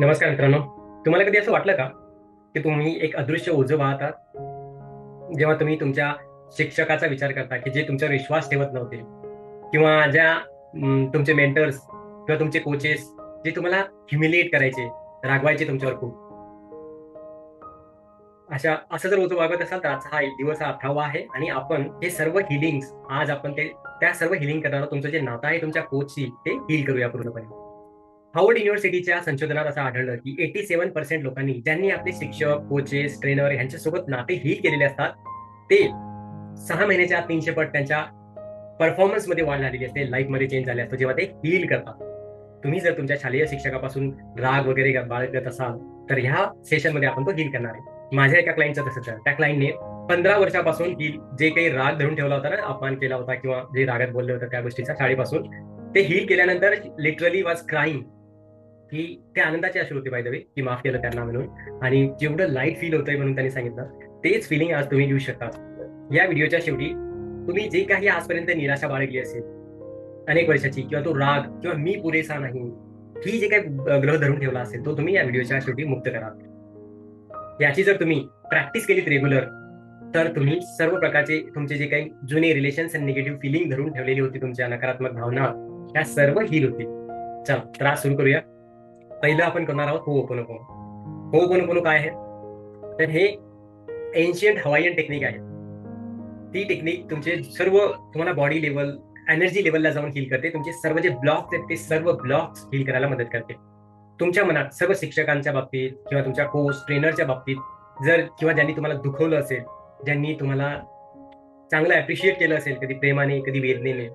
नमस्कार मित्रांनो. तुम्हाला कधी असं वाटलं का की तुम्ही एक अदृश्य ओझं वाहतात जेव्हा तुम्ही तुमच्या शिक्षकाचा विचार करता की जे तुमच्यावर विश्वास ठेवत नव्हते किंवा ज्या तुमचे मेंटर्स किंवा तुमचे कोचेस जे तुम्हाला ह्युमिलिएट करायचे रागवायचे तुमच्यावर खूप. अशा असं जर ओझं वागत असाल तर आजचा हा एक दिवस हा अठरावा आहे आणि आपण हे सर्व हिलिंग आज आपण ते त्या सर्व हिलिंग करणार तुमचं जे नातं आहे तुमच्या कोचशी ते हील करूया पूर्णपणे. हार्वर्ड युनिव्हर्सिटीच्या संशोधनात असं आढळलं की एटी सेव्हन पर्सेंट लोकांनी ज्यांनी आपले शिक्षक कोचेस ट्रेनर यांच्यासोबत नाते ही केलेले असतात ते सहा महिन्याच्या तीनशे पट त्यांच्या परफॉर्मन्समध्ये वाढ झालेली असते लाईफमध्ये चेंज झाले असतो जेव्हा ते हील करतात. तुम्ही जर तुमच्या शालेय शिक्षकापासून राग वगैरे बाळगत असाल तर ह्या सेशनमध्ये आपण तो हील करणार आहे. माझ्या एका क्लायंटचं तसंच आहे. त्या क्लायंटने पंधरा वर्षापासून हील जे काही राग धरून ठेवला होता ना अपमान केला होता किंवा जे रागात बोलले होते त्या गोष्टीचा शाळेपासून ते हील केल्यानंतर लिटरली वॉज क्राईम की ते आनंदाचे अश्रू होते पाहिजे की माफ केलं त्यांना म्हणून. आणि जेवढं लाइट फील होतंय म्हणून त्यांनी सांगितलं तेच फिलिंग आज तुम्ही घेऊ शकता. या व्हिडिओच्या शेवटी तुम्ही जे काही आजपर्यंत निराशा बाळगली असेल अनेक वर्षाची किंवा तो राग किंवा मी पुरेसा नाही ही जे काही ग्रह धरून ठेवला असेल तो तुम्ही या व्हिडिओच्या शेवटी मुक्त करा याची जर तुम्ही प्रॅक्टिस केलीत रेग्युलर तर तुम्ही सर्व प्रकारचे तुमचे जे काही जुने रिलेशन्स आणि निगेटिव्ह फिलिंग धरून ठेवलेली होती तुमच्या नकारात्मक भावना या सर्व हील होतील. चला त्रास सुरू करूया. पहिलं आपण करणार आहोत हो पण हो पण काय आहे? तर हे एन्शियंट हवाईयन टेक्निक आहे. ती टेक्निक तुमचे सर्व तुम्हाला बॉडी लेवल एनर्जी लेवलला जाऊन हील करते. तुमचे सर्व जे ब्लॉक्स आहेत ते सर्व ब्लॉक्स हील करायला मदत करते. तुमच्या मनात सर्व शिक्षकांच्या बाबतीत किंवा तुमच्या कोच ट्रेनरच्या बाबतीत जर किंवा ज्यांनी तुम्हाला दुखवलं असेल ज्यांनी तुम्हाला चांगलं अप्रिशिएट केलं असेल कधी प्रेमाने कधी वेदनेने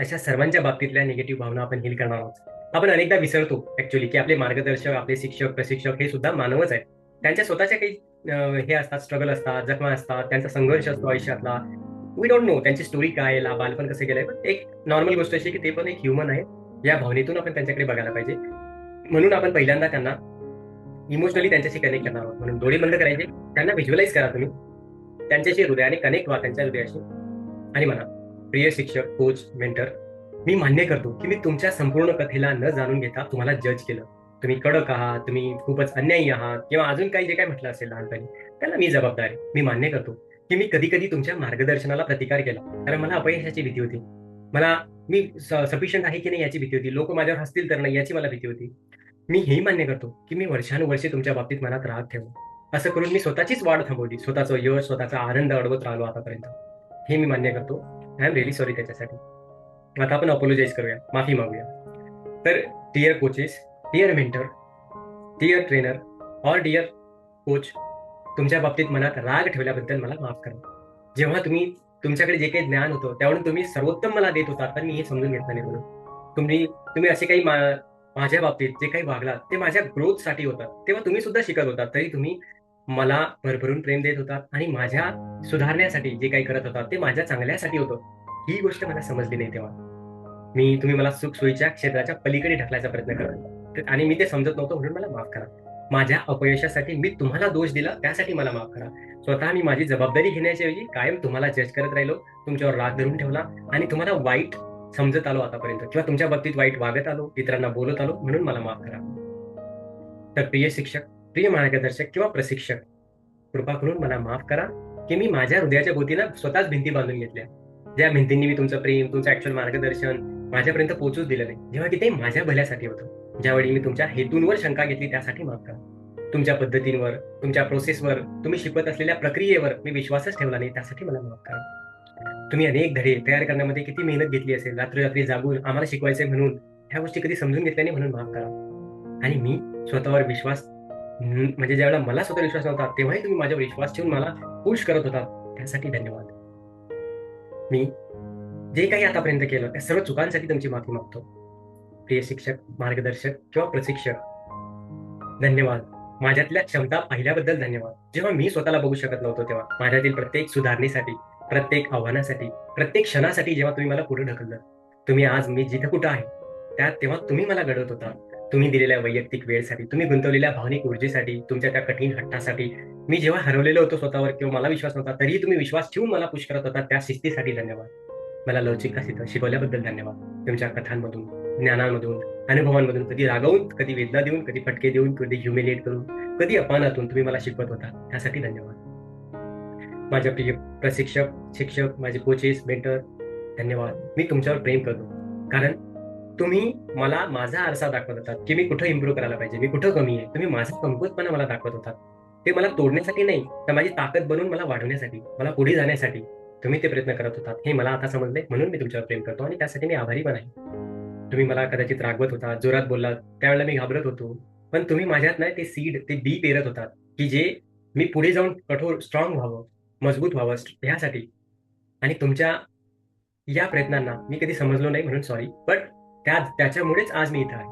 अशा सर्वांच्या बाबतीतल्या निगेटिव्ह भावना आपण हील करणार आहोत. आपण अनेकदा विसरतो ऍक्च्युली की आपले मार्गदर्शक आपले शिक्षक प्रशिक्षक हे सुद्धा मानवच आहेत. त्यांच्या स्वतःच्या काही हे असतात स्ट्रगल असतात जखमा असतात त्यांचा संघर्ष असतो आयुष्यातला. वी डोंट नो त्यांची स्टोरी काय आहे, बालपण कसं गेलंय पण एक नॉर्मल गोष्ट अशी की ते पण एक ह्युमन आहे. या भावनेतून आपण त्यांच्याकडे बघायला पाहिजे. म्हणून आपण पहिल्यांदा त्यांना इमोशनली त्यांच्याशी कनेक्ट करणार आहोत. म्हणून डोळे बंद करायचे त्यांना व्हिज्युअलाइज करा तुम्ही. त्यांच्याशी हृदयाने कनेक्ट व्हा त्यांच्या हृदयाशी. आणि म्हणा प्रिय शिक्षक कोच मेंटर मी मान्य करतो की मी तुमच्या संपूर्ण कथेला न जाणून घेता तुम्हाला जज केलं. तुम्ही कडक आहात तुम्ही खूपच अन्यायी आहात किंवा अजून काही जे काय म्हटलं असेल लहानपणी त्याला मी जबाबदार आहे. मी मान्य करतो की मी कधी कधी तुमच्या मार्गदर्शनाला प्रतिकार केला. कारण मला अपयशाची भीती होती. मला मी सफिशियंट आहे की नाही याची भीती होती. लोक माझ्यावर हसतील तर नाही याची मला भीती होती. मी हेही मान्य करतो की मी वर्षानुवर्षे तुमच्या बाबतीत मनात राहत ठेवला. असं करून मी स्वतःचीच वाढ थांबवली. स्वतःचं यश स्वतःचा आनंद अडवत राहिलो आतापर्यंत. हे मी मान्य करतो. आय एम रिअली सॉरी त्याच्यासाठी. आता आपण अपोलोजाईज करूया. माफी मागूया. तर dear coaches dear mentor dear trainer or dear coach तुमच्या बाबतीत मनात राग ठेवल्याबद्दल मला माफ करा. जेव्हा तुम्ही तुमच्याकडे जे काही ज्ञान होतं त्यावरून तुम्ही सर्वोत्तम मला देत होता तर मी हे समजून घेतलं नाही म्हणून तुम्ही तुम्ही असे काही माझ्या बाबतीत जे काही वागलात ते माझ्या ग्रोथसाठी होतात. तेव्हा तुम्ही सुद्धा शिकत होता तरी तुम्ही मला भरभरून प्रेम देत होतात आणि माझ्या सुधारण्यासाठी जे काही करत होता ते माझ्या चांगल्यासाठी होतं. ही गोष्ट मला समजली नाही तेव्हा. मी तुम्ही मला सुख सोयीच्या क्षेत्राच्या पलीकडे ढकलायचा प्रयत्न करत तर- आणि मी ते समजत नव्हतं म्हणून मला माफ करा. माझ्या अपयशासाठी मी तुम्हाला दोष दिला त्यासाठी मला माफ करा. स्वतः मी माझी जबाबदारी घेण्याच्या ऐवजी कायम तुम्हाला जज करत राहिलो तुमच्यावर राग धरून ठेवला आणि तुम्हाला वाईट समजत आलो आतापर्यंत किंवा तुमच्या बाबतीत वाईट वागत आलो इतरांना बोलत आलो म्हणून मला माफ करा. तर प्रिय शिक्षक प्रिय मार्गदर्शक किंवा प्रशिक्षक कृपा करून मला माफ करा की मी माझ्या हृदयाच्या भोवतीनं स्वतःच भिंती बांधून घेतल्या. ज्या भिंतींनी मी तुमचं प्रेम तुमचं ऍक्च्युअल मार्गदर्शन माझ्यापर्यंत पोहोचूच दिलं नाही जेव्हा की ते माझ्या भल्यासाठी होतं. ज्यावेळी मी तुमच्या हेतूंवर शंका घेतली त्यासाठी माफ करा. तुमच्या पद्धतींवर तुमच्या प्रोसेसवर तुम्ही शिकवत असलेल्या प्रक्रियेवर मी विश्वासच ठेवला नाही त्यासाठी मला माफ करा. तुम्ही अनेक धडे तयार करण्यामध्ये किती मेहनत घेतली असेल रात्री रात्री जागून आम्हाला शिकवायचंय म्हणून ह्या गोष्टी कधी समजून घेतल्या नाही म्हणून माफ करा. आणि मी स्वतःवर विश्वास म्हणजे ज्यावेळेला मला स्वतः विश्वास नव्हता तेव्हाही तुम्ही माझ्यावर विश्वास ठेवून मला पुश करत होता त्यासाठी धन्यवाद. मी जे काही आतापर्यंत केलं त्या सर्व चुकांसाठी तुमची माफी मागतो. प्रिय शिक्षक मार्गदर्शक किंवा प्रशिक्षक धन्यवाद. माझ्यातल्या क्षमता पाहिल्याबद्दल धन्यवाद. जेव्हा मी स्वतःला बघू शकत नव्हतो तेव्हा माझ्यातील प्रत्येक सुधारणेसाठी प्रत्येक आव्हानासाठी प्रत्येक क्षणासाठी जेव्हा तुम्ही मला पुढे ढकललं तुम्ही आज मी जिथं कुठं आहे त्यात तेव्हा तुम्ही मला घडवत होता. तुम्ही दिलेल्या वैयक्तिक वेळसाठी तुम्ही गुंतवलेल्या भावनिक ऊर्जेसाठी तुमच्या त्या कठीण हट्टासाठी मी जेव्हा हरवलेलो होतो स्वतःवर किंवा मला विश्वास नव्हता तरीही तुम्ही विश्वास ठेवून मला पुश करत होता त्या शिस्तीसाठी धन्यवाद. मला लवचिकता शिकवल्याबद्दल धन्यवाद. तुमच्या कथांमधून ज्ञानांमधून अनुभवांमधून कधी रागवून कधी वेदना देऊन कधी फटके देऊन कधी ह्युमिलेट करून कधी अपमानातून तुम्ही मला शिकवत होता त्यासाठी धन्यवाद. माझ्या प्रिय प्रशिक्षक शिक्षक माझे कोचेस मेंटर धन्यवाद. मी तुमच्यावर प्रेम करतो. कारण तुम्ही मला माझा आरसा दाखवत होतात की मी कुठं इम्प्रूव्ह करायला पाहिजे मी कुठं कमी आहे. तुम्ही माझा कमकुतपणा मला दाखवत होतात. ते मला तोडण्यासाठी नाही तर माझी ताकद बनवून मला वाढवण्यासाठी मला पुढे जाण्यासाठी तुम्ही ते प्रयत्न करत होतात. हे मला आता समजले म्हणून मी तुमच्यावर प्रेम करतो आणि त्यासाठी मी आभारी पण आहे. तुम्ही मला कदाचित रागवत होता जोरात बोललात त्यावेळेला मी घाबरत होतो पण तुम्ही माझ्यात नाही ते सीड ते बी पेरत होतात की जे मी पुढे जाऊन कठोर स्ट्रॉंग व्हावं मजबूत व्हावं ह्यासाठी आणि तुमच्या या प्रयत्नांना मी कधी समजलो नाही म्हणून सॉरी बट त्या त्याच्यामुळेच आज मी इथं आहे.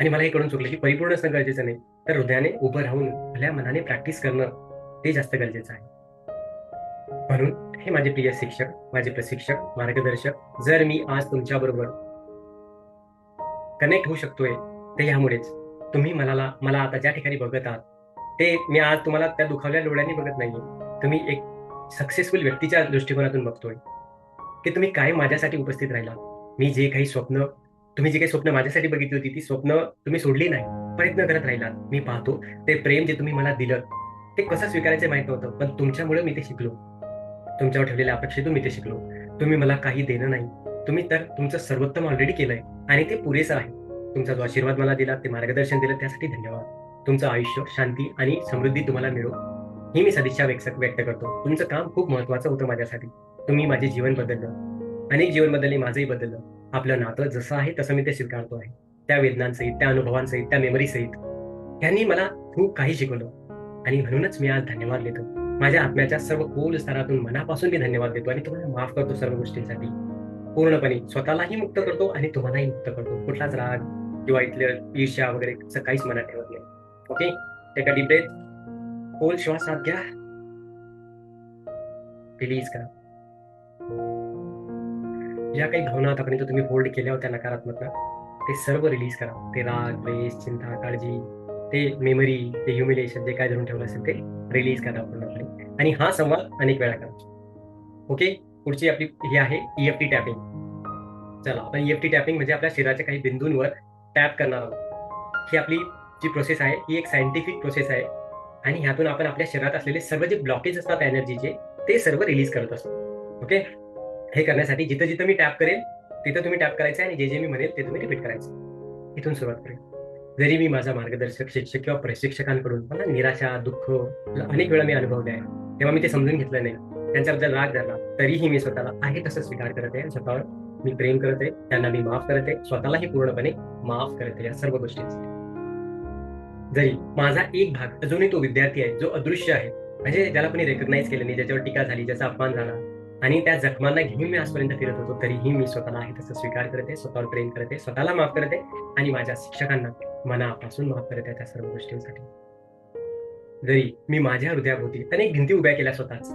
आणि मला हे कळून चुकलं की परिपूर्ण असणं गरजेचं नाही. तर हृदयाने उभं राहून भल्या मनाने प्रॅक्टिस करणं ते जास्त गरजेचं आहे. म्हणून हे माझे प्रिय शिक्षक माझे प्रशिक्षक मार्गदर्शक जर मी आज तुमच्या बरोबर कनेक्ट होऊ शकतोय ते ह्यामुळेच तुम्ही मला मला आता ज्या ठिकाणी बघत आहात ते मी आज तुम्हाला त्या दुखावल्या डोळ्यांनी बघत नाहीये. तुम्ही एक सक्सेसफुल व्यक्तीच्या दृष्टिकोनातून बघतोय की तुम्ही काय माझ्यासाठी उपस्थित राहिला मी जे काही स्वप्न तुम्ही जे काही स्वप्न माझ्यासाठी बघितली होती ती स्वप्न तुम्ही सोडली नाही. प्रयत्न करत राहिलात. मी पाहतो ते प्रेम जे तुम्ही मला दिलं ते कसं स्वीकारायचं माहीत नव्हतं पण तुमच्यामुळे मी ते शिकलो. तुमच्यावर ठेवलेल्या अपेक्षेतून मी ते शिकलो. तुम्ही मला काही देणं नाही. तुम्ही तर तुमचं सर्वोत्तम ऑलरेडी केलंय. आणि ते पुरेसं आहे. तुमचा जो आशीर्वाद मला दिला ते मार्गदर्शन दिलं त्यासाठी धन्यवाद. तुमचं आयुष्य शांती आणि समृद्धी तुम्हाला मिळो. ही मी सदिच्छा व्यक्त करतो. तुमचं काम खूप महत्वाचं होतं माझ्यासाठी. तुम्ही माझे जीवन बदललं. अनेक जीवन बदलले माझंही बदललं. आपलं नातं जसं आहे तसं मी ते स्वीकारतो आहे. त्या वेदनांसहित त्या अनुभवांसहित त्या मेमरीसहित त्यांनी मला खूप काही शिकवलं. आणि म्हणूनच मी आज धन्यवाद देतो. माझ्या आत्म्याच्या सर्व खोल स्तरातून मनापासून मी धन्यवाद देतो आणि तुम्हाला माफ करतो सर्व गोष्टींसाठी. पूर्णपणे स्वतःलाही मुक्त करतो आणि तुम्हालाही मुक्त करतो. कुठलाच राग किंवा इथले ईर्ष्या वगैरे असं काहीच मनात ठेवत नाही. Okay take a deep breath खोल श्वासात घ्या. रिलीज करा. ज्या काही भावना आतापर्यंत तुम्ही होल्ड केल्या होत्या नकारात्मक ते सर्व रिलीज करा. ते राग द्वेष चिंता काळजी ते मेमरी ते ह्युमिलेशन जे काय धरून ठेवलं असेल ते रिलीज करा पूर्णपणे. आणि हा संवाद अनेक वेळा करा. ओके पुढची आपली ही आहे ईएफटी टॅपिंग चला आपण ईएफटी टॅपिंग म्हणजे आपल्या शरीराच्या काही बिंदूंवर टॅप करणार आहोत. ही आपली जी प्रोसेस आहे ही एक सायंटिफिक प्रोसेस आहे. आणि ह्यातून आपण आपल्या शरीरात असलेले सर्व जे ब्लॉकेज असतात एनर्जीचे ते सर्व रिलीज करत असतो. ओके हे करण्यासाठी जिथं जिथं मी टॅप करेल तिथं तुम्ही टॅप करायचं आणि जे जे मी म्हणेल ते तुम्ही रिपीट करायचं. इथून सुरुवात करेल जरी मी माझा मार्गदर्शक शिक्षक किंवा प्रशिक्षकांकडून मला निराशा दुःख अनेक वेळा मी अनुभवले आहे. तेव्हा मी ते समजून घेतलं नाही. त्यांच्याबद्दल राग झाला तरीही मी स्वतःला आहे तसं स्वीकार करत आहे. स्वतःवर मी प्रेम करत आहे. त्यांना मी माफ करत आहे. स्वतःलाही पूर्णपणे माफ करत आहे या सर्व गोष्टींसाठी जरी माझा एक भाग अजूनही तो विद्यार्थी आहे जो अदृश्य आहे. म्हणजे ज्याला कोणी रेकग्नाइज केलं नाही ज्याच्यावर टीका झाली ज्याचा अपमान झाला आणि त्या जखमांना घेऊन मी आजपर्यंत फिरत होतो. तरीही मी स्वतःला आहे तसं स्वीकार करते स्वतःवर प्रेम करते स्वतःला माफ करते आणि माझ्या शिक्षकांना मनापासून माफ करते त्या सर्व गोष्टींसाठी. जरी मी माझ्या हृदयाभोवती त्याने भिंती उभ्या केल्या स्वतःच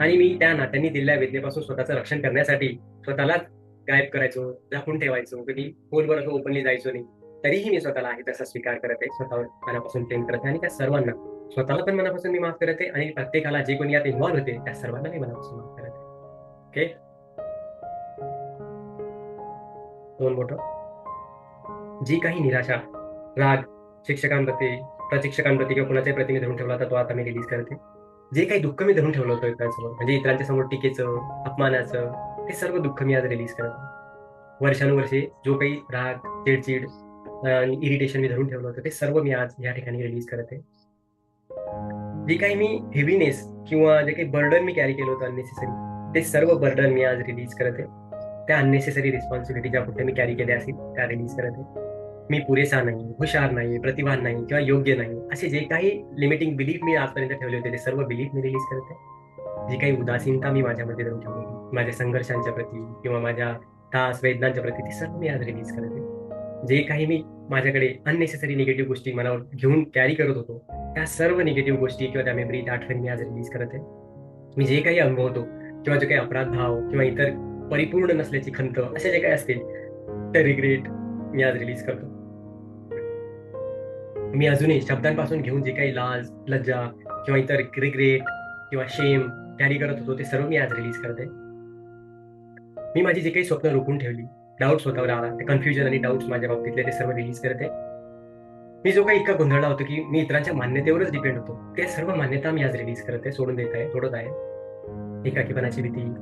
आणि मी त्या नात्यांनी दिलेल्या वेदनेपासून स्वतःचं रक्षण करण्यासाठी स्वतःलाच गायब करायचो झाकून ठेवायचो कधी फोनवर असं ओपनली जायचो नाही. तरीही मी स्वतःला आहे तसा स्वीकार करत आहे स्वतःवर मनापासून प्रेम करत आहे आणि त्या सर्वांना स्वतःला पण मनापासून मी माफ करत आहे आणि प्रत्येकाला जे कोणी यात इन्व्हॉल्व्ह होते त्या सर्वांना मी मनापासून माफ करत. आहे ओके दोन बोट जी काही निराशा राग शिक्षकांप्रती प्रशिक्षकांप्रती किंवा कुणाच्या प्रती मी धरून ठेवला होता तो आता मी रिलीज करते. जे काही दुःख मी धरून ठेवलं होतं इतरांसमोर म्हणजे इतरांच्या समोर टीकेचं अपमानाचं ते सर्व दुःख मी आज रिलीज करतो. वर्षानुवर्षे जो काही राग चिडचिड इरिटेशन मी धरून ठेवलं होतं ते सर्व मी आज या ठिकाणी रिलीज करते. जे काही मी हेवीनेस किंवा जे काही बर्डन मी कॅरी केलं होतं अननेसेसरी ते सर्व बर्डन मी आज रिलीज करते त्या अननेसेसरी रिस्पॉन्सिबिलिटी ज्या कुठे मी कॅरी केल्या असतील त्या रिलीज करते मी पुरेसा नाही हुशार नाही प्रतिभान नाही किंवा योग्य नाही असे जे काही लिमिटिंग बिलीफ मी आजपर्यंत ठेवले होते ते सर्व बिलीफ मी रिलीज करते जी काही उदासीनता मी माझ्यामध्ये जाऊन ठेवली माझ्या संघर्षांच्या प्रती किंवा माझ्या तास वेदनांच्या प्रती ती सर्व मी आज रिलीज करते जे काही मी माझ्याकडे अननेसेसरी निगेटिव्ह गोष्टी मनावर घेऊन कॅरी करत होतो त्या सर्व निगेटिव्ह गोष्टी किंवा त्या मेमरी त्या आठवणी मी आज रिलीज करते मी जे काही अनुभवतो किंवा जे काही अपराध भाव हो, किंवा इतर परिपूर्ण नसल्याची खंत असे जे काही असतील ते रिग्रेट मी आज रिलीज करतो. मी अजूनही शब्दांपासून घेऊन जे काही लाज लज्जा किंवा इतर रिग्रेट किंवा शेम कॅरी करत होतो ते सर्व मी आज रिलीज करते. मी माझी जे काही स्वप्न रोखून ठेवली डाऊट स्वतःवर आला ते कन्फ्युजन आणि डाऊट्स माझ्या बाबतीतले ते सर्व रिलीज करते. मी जो काही इतका गोंधळला होतो की मी इतरांच्या मान्यतेवरच डिपेंड होतो ते सर्व मान्यता मी आज रिलीज करते सोडून देत आहे सोडत आहे. एकाकीपणाची भीती.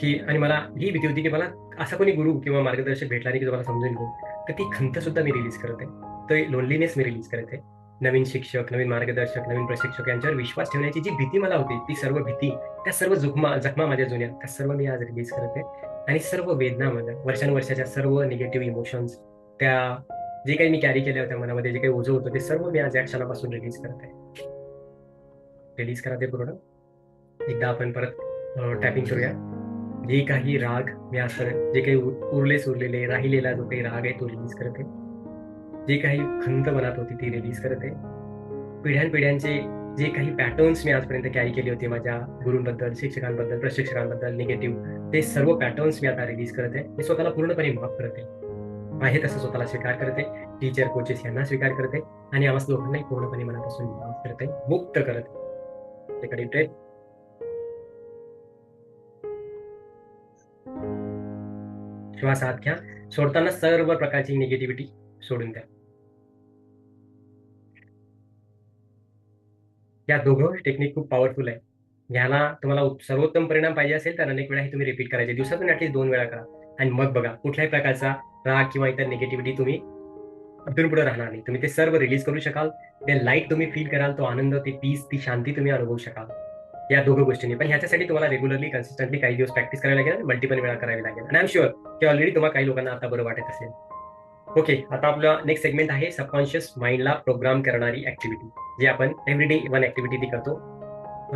की आणि मला ही भीती होती की मला असा कोणी गुरु किंवा मार्गदर्शक भेटला नाही की जो मला समजून घेऊ तर ती खंत सुद्धा मी रिलीज करते. तर लोनलीनेस मी रिलीज करते. नवीन शिक्षक नवीन मार्गदर्शक नवीन प्रशिक्षक यांच्यावर विश्वास ठेवण्याची जी भीती मला होती ती सर्व भीती त्या सर्व जुखमा जखमा माझ्या जुन्या त्या सर्व मी आज रिलीज करते. आणि सर्व वेदना माझ्या वर्षानुवर्षाच्या सर्व निगेटिव्ह इमोशन्स त्या जे काही मी कॅरी केल्या होत्या मनामध्ये जे काही ओझं होतं ते सर्व मी आज या क्षणापासून रिलीज करत. आहे रिलीज करा ते पूर्ण. एकदा आपण परत टॅपिंग करूया जे काही राग मी असं जे काही उर- उरले सुरलेले राहिलेला जो काही राग आहे तो रिलीज करते जे काही खंत मनात होती ती रिलीज करते पिढ्यानपिढ्यांचे जे काही पॅटर्न्स मी आजपर्यंत कॅरी केले होते माझ्या गुरूंबद्दल शिक्षकांबद्दल प्रशिक्षकांबद्दल निगेटिव्ह ते सर्व पॅटर्न्स मी आता रिलीज करते मी स्वतःला पूर्णपणे माफ करते आहे. तसं स्वतःला स्वीकार करते टीचर कोचेस यांना स्वीकार करते आणि आम्हा लोकांनाही पूर्णपणे मनापासून माफ करते मुक्त करते तिकडे किंवा श्वास आत घ्या. सोडताना सर्व प्रकारची निगेटिव्हिटी सोडून द्या. या दोघं टेक्निक खूप पॉवरफुल आहे. ह्याला तुम्हाला सर्वोत्तम परिणाम पाहिजे असेल तर अनेक वेळा हे तुम्ही रिपीट करायचे. दिवसातून ऍटलीस्ट दोन वेळा करा. आणि मग बघा कुठल्याही प्रकारचा राग किंवा इतर निगेटिव्हिटी तुम्ही इथून पुढे राहणार नाही. तुम्ही ते सर्व रिलीज करू शकाल. ते लाइट तुम्ही फील कराल तो आनंद ते पीस ती शांती तुम्ही अनुभवू शकाल. या दोघं गोष्टींनी. पण ह्याच्यासाठी तुम्हाला रेग्युलरली कन्सिस्टंटली काही दिवस प्रॅक्टिस करायला लागेल मल्टिपल वेळा करावी लागेल. आणि आय एम शुअर की ऑलरेडी तुम्हाला काही लोकांना आता बरं वाटत असेल. ओके आता आपला नेक्स्ट सेगमेंट आहे सबकॉन्शियस माइंडला प्रोग्राम करणारी ऍक्टिव्हिटी जे आपण एव्हरीडे वन ऍक्टिव्हिटी ती करतो.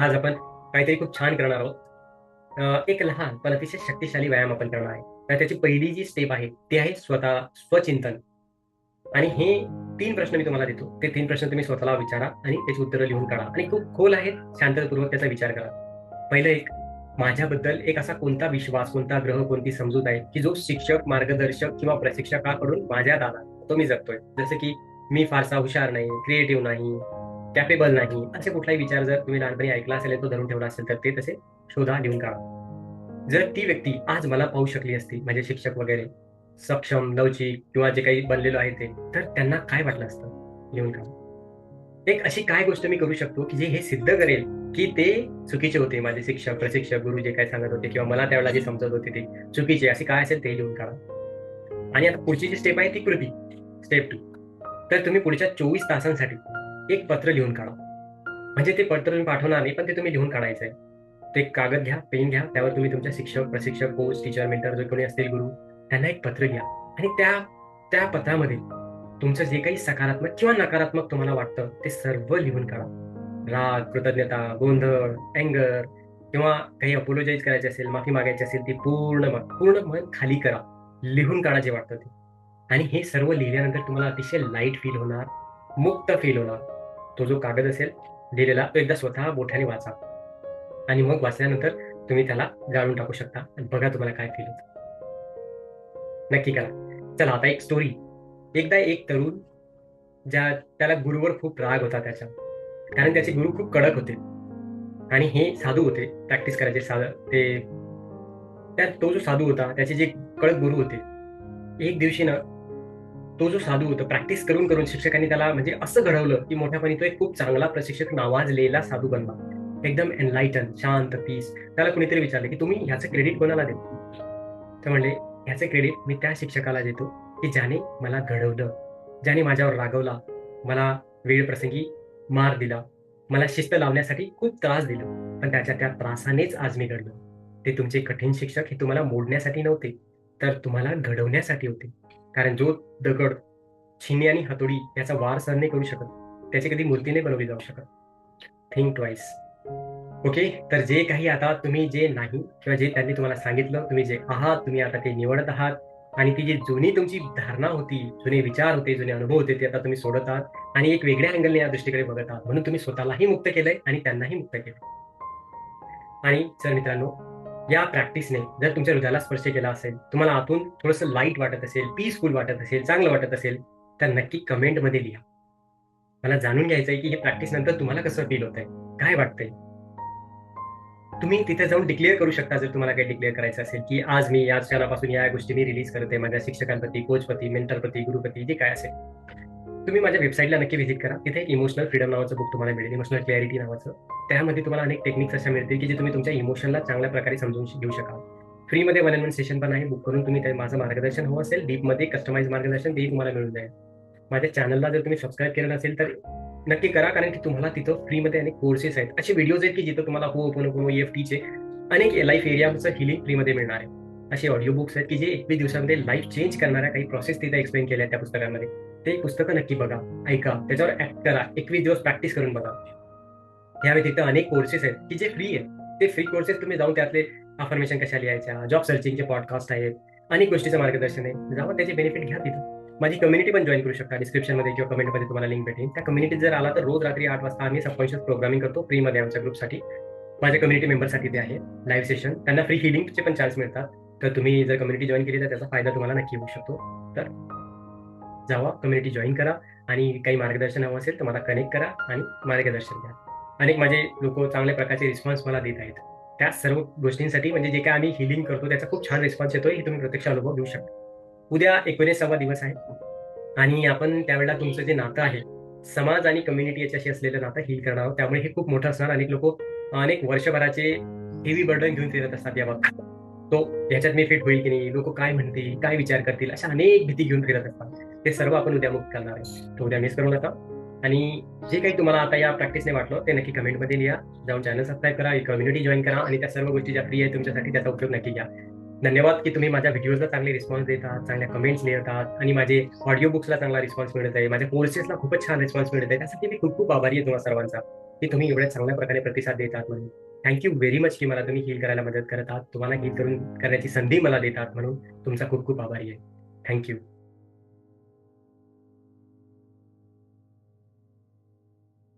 आज आपण काहीतरी खूप छान करणार आहोत. एक लहान पण अतिशय शक्तिशाली व्यायाम आपण करणार आहे. तर त्याची पहिली जी स्टेप आहे ती आहे स्वतः स्वचिंतन. आणि हे तीन प्रश्न मी तुम्हाला देतो. ते तीन प्रश्न तुम्ही स्वतःला विचारा आणि त्याची उत्तरं लिहून काढा. आणि खूप खोल आहेत. शांततापूर्वक त्याचा विचार करा. पहिलं एक माझ्याबद्दल एक असा कोणता विश्वास कोणता ग्रह कोणती समजूत आहे की जो शिक्षक मार्गदर्शक किंवा प्रशिक्षकाकडून माझ्यात आला तो मी जगतोय. जसं की मी फारसा हुशार नाही क्रिएटिव्ह नाही कॅपेबल नाही असे कुठलाही विचार जर तुम्ही लहानपणी ऐकला असेल तो धरून ठेवला असेल तर ते तसे शोधा लिहून काढा. जर ती व्यक्ती आज मला पाहू शकली असती माझे शिक्षक वगैरे सक्षम लवचिक किंवा जे काही बनलेलो आहे ते. तर त्यांना काय वाटलं असतं? लिहून काढा एक अशी काय गोष्ट मी करू शकतो की जे हे सिद्ध करेल की ते चुकीचे होते माझे शिक्षक प्रशिक्षक गुरु जे काय सांगत होते किंवा मला त्यावेळेला जे समजत होते ते चुकीचे असे काय असेल ते लिहून काढा. आणि आता पुढची जी स्टेप आहे ती कृती. स्टेप टू तर तुम्ही पुढच्या चोवीस तासांसाठी एक पत्र लिहून काढा. म्हणजे ते पत्र तुम्ही पाठवणार नाही पण ते तुम्ही लिहून काढायचं आहे ते कागद घ्या पेन घ्या त्यावर तुम्ही तुमच्या शिक्षक प्रशिक्षक कोच टीचर मेंटर जो कोणी असतील गुरु त्यांना एक पत्र घ्या. आणि त्या त्या पत्रामध्ये तुमचं जे काही सकारात्मक किंवा नकारात्मक तुम्हाला वाटतं ते सर्व लिहून काढा. राग कृतज्ञता गोंधळ अँगर किंवा काही अपोलोजाईज करायचे असेल माफी मागायची असेल ती पूर्ण पूर्ण मन खाली करा. लिहून काढा जे वाटतं ते. आणि हे सर्व लिहिल्यानंतर तुम्हाला अतिशय लाइट फील होणार मुक्त फील होणार. तो जो कागद असेल लिहिलेला तो एकदा स्वतः बोठ्याने वाचा. आणि मग वाचल्यानंतर तुम्ही त्याला जाळून टाकू शकता आणि बघा तुम्हाला काय फील होतं. नक्की करा. चला आता एक स्टोरी एकदा एक तरुण ज्या त्याला गुरुवर खूप राग होता त्याच्या कारण त्याचे गुरु खूप कडक होते. आणि हे साधू होते प्रॅक्टिस करायचे साध. ते त्या तो जो साधू होता त्याचे जे कडक गुरु होते एक दिवशी ना तो जो साधू होता प्रॅक्टिस करून करून शिक्षकांनी त्याला म्हणजे असं घडवलं की मोठ्यापणी तो एक खूप चांगला प्रशिक्षक नावाजलेला साधू बनला. एकदम एनलाइटन शांत पीस त्याला कुणीतरी विचारले की तुम्ही ह्याचं क्रेडिट कोणाला देतो? ते म्हणले ह्याचं क्रेडिट मी त्या शिक्षकाला देतो की ज्याने मला घडवलं ज्याने माझ्यावर रागवला मला वेळ प्रसंगी मार दिला मला शिस्त लावण्यासाठी खूप त्रास दिला. पण त्याच्या त्या त्रासानेच आज मी घडलो. ते तुमचे कठीण शिक्षक हे तुम्हाला मोडण्यासाठी नव्हते तर तुम्हाला घडवण्यासाठी होते. कारण जो दगड छिनी आणि हातोडी याचा वार सहन नाही करू शकत त्याची कधी मूर्ती नाही बनवली जाऊ शकत. Think twice okay? तर जे काही आता तुम्ही जे नाही किंवा जे त्यांनी तुम्हाला सांगितलं तुम्ही जे आहात तुम्ही आता ते निवडत आहात आणि ती जी जुनी तुमची धारणा होती जुने विचार होते जुने अनुभव होते ते आता तुम्ही सोडत आहात आणि एक वेगळ्या अँगलने या दृष्टीकडे बघत आहात. म्हणून तुम्ही स्वतःलाही मुक्त केलंय आणि त्यांनाही मुक्त केलं आणि सर मित्रांनो या प्रॅक्टिसने जर तुमच्या हृदयाला स्पर्श केला असेल तुम्हाला आतून थोडंसं लाइट वाटत असेल पीसफुल वाटत असेल चांगलं वाटत असेल तर नक्की कमेंटमध्ये लिहा. मला जाणून घ्यायचं आहे की हे प्रॅक्टिस नंतर तुम्हाला कसं फील होत आहे काय वाटतंय? तुम्ही तिथे जाऊन डिक्लेअर करू शकता जर तुम्हाला काही डिक्लेअर करायचं असेल की आज मी या क्षणापासून या गोष्टी मी रिलीज करते माझ्या शिक्षकांप्रती कोचपती मेंटरपती गुरुपती जे काय असेल. तुम्ही माझ्या वेबसाईटला नक्की व्हिजिट करा. तिथे एक इमोशनल फ्रीडम नावाचं बुक तुम्हाला मिळेल इमोशनल क्लॅरिटी नावाचं. त्यामध्ये तुम्हाला अनेक टेक्निक्स अशा मिळतील की जे तुम्ही तुमच्या इमोशनला चांगल्या प्रकारे समजून घेऊ शकाल. फ्रीमध्ये वन अँड वन सेशन पण आहे. बुक करून तुम्ही माझं मार्गदर्शन हवं असेल डीपमध्ये कस्टमाइज मार्गदर्शन तेही तुम्हाला मिळून जाईल. माझ्या चॅनलला जर तुम्ही सबस्क्राईब केलं नसेल तर नक्की करा कारण की तुम्हाला तिथं फ्रीमध्ये अनेक कोर्सेस आहेत. असे व्हिडिओज आहेत की जिथं तुम्हाला हो ओपन ओपन एफ टीचे अनेक लाईफ एरियाचं हिलिंग फ्रीमध्ये मिळणार आहे. असे ऑडिओ बुक्स आहेत की जे एकवीस दिवसामध्ये लाईफ चेंज करणाऱ्या काही प्रोसेस तिथे एक्सप्लेन केल्या त्या पुस्तकांमध्ये. ते पुस्तकं नक्की बघा ऐका त्याच्यावर ऍक्ट करा एकवीस दिवस प्रॅक्टिस करून बघा. या व्यतिरिक्त अनेक कोर्सेस आहेत की जे फ्री आहेत. ते फ्री कोर्सेस तुम्ही जाऊन त्यातले अफर्मेशन कशा लिहायच्या जॉब सर्चिंगचे पॉडकास्ट आहेत अनेक गोष्टीचं मार्गदर्शन आहे. जाऊन त्याचे बेनिफिट घ्या तिथं. माझी कम्युनिटी पण जॉईन करू शकता डिस्क्रिप्शनमध्ये किंवा कमेंटमध्ये तुम्हाला लिंक भेटेल. त्या कम्युनिटीत जर आला तर रोज रात्री आठ वाजता आम्ही सबकॉन्शियस प्रोग्रामिंग करतो फ्रीमध्ये आमच्या ग्रुपसाठी माझ्या कम्युनिटी मेंबरसाठी ते आहे लाईव्ह सेशन त्यांना फ्री हिलिंगचे पण चान्स मिळतात. तर तुम्ही जर कम्युनिटी जॉईन केली तर त्याचा फायदा तुम्हाला नक्की होऊ शकतो. तर जावा कम्युनिटी जॉईन करा आणि काही मार्गदर्शन हवं असेल तर मला कनेक्ट करा आणि मार्गदर्शन द्या अनेक माझे लोक चांगल्या प्रकारचे रिस्पॉन्स मला देत आहेत. त्या सर्व गोष्टींसाठी म्हणजे जे काय आम्ही हिलिंग करतो त्याचा खूप छान रिस्पॉन्स येतो हे तुम्ही प्रत्यक्ष अनुभव घेऊ शकता. उद्या एकोणीसावा दिवस आहे. आणि आपण त्यावेळेला तुमचं जे नातं आहे समाज आणि कम्युनिटी याच्याशी असलेलं नातं हील करणार आहोत. त्यामुळे हे खूप मोठं असणार. अनेक लोक अनेक वर्षभराचे हेवी बर्डन घेऊन फिरत असतात या बाबतीत. तो ह्याच्यात मी फिट होईल की नाही? लोक काय म्हणतील? काय विचार करतील? अशा अनेक भीती घेऊन फिरत असतात. ते सर्व आपण उद्या मुक्त करणार आहे तो उद्या मिस करू नका. आणि जे काही तुम्हाला आता या प्रॅक्टिसने वाटलं ते नक्की कमेंटमध्ये लिहा. जाऊन चॅनल सबस्क्राईब करा. कम्युनिटी जॉईन करा. आणि त्या सर्व गोष्टी ज्या फ्री आहे तुमच्यासाठी त्याचा उपयोग नक्की घ्या. धन्यवाद की तुम्ही माझ्या व्हिडिओजला चांगले रिस्पॉन्स देतात चांगल्या कमेंट्स लिहितात आणि माझे ऑडिओ बुक्सला चांगला रिस्पॉन्स मिळत आहे. माझ्या कोर्सेसला खूपच छान रिस्पॉन्स मिळत आहे. त्यासाठी मी खूप खूप आभारी आहे तुम्हाला सर्वांचा की तुम्ही एवढ्या चांगल्या प्रकारे प्रतिसाद देतात म्हणून. थँक्यू व्हेरी मच की मला तुम्ही हील करायला मदत करत आहात तुम्हाला हील करून करण्याची संधी मला देतात म्हणून तुमचा खूप खूप आभारी आहे. थँक्यू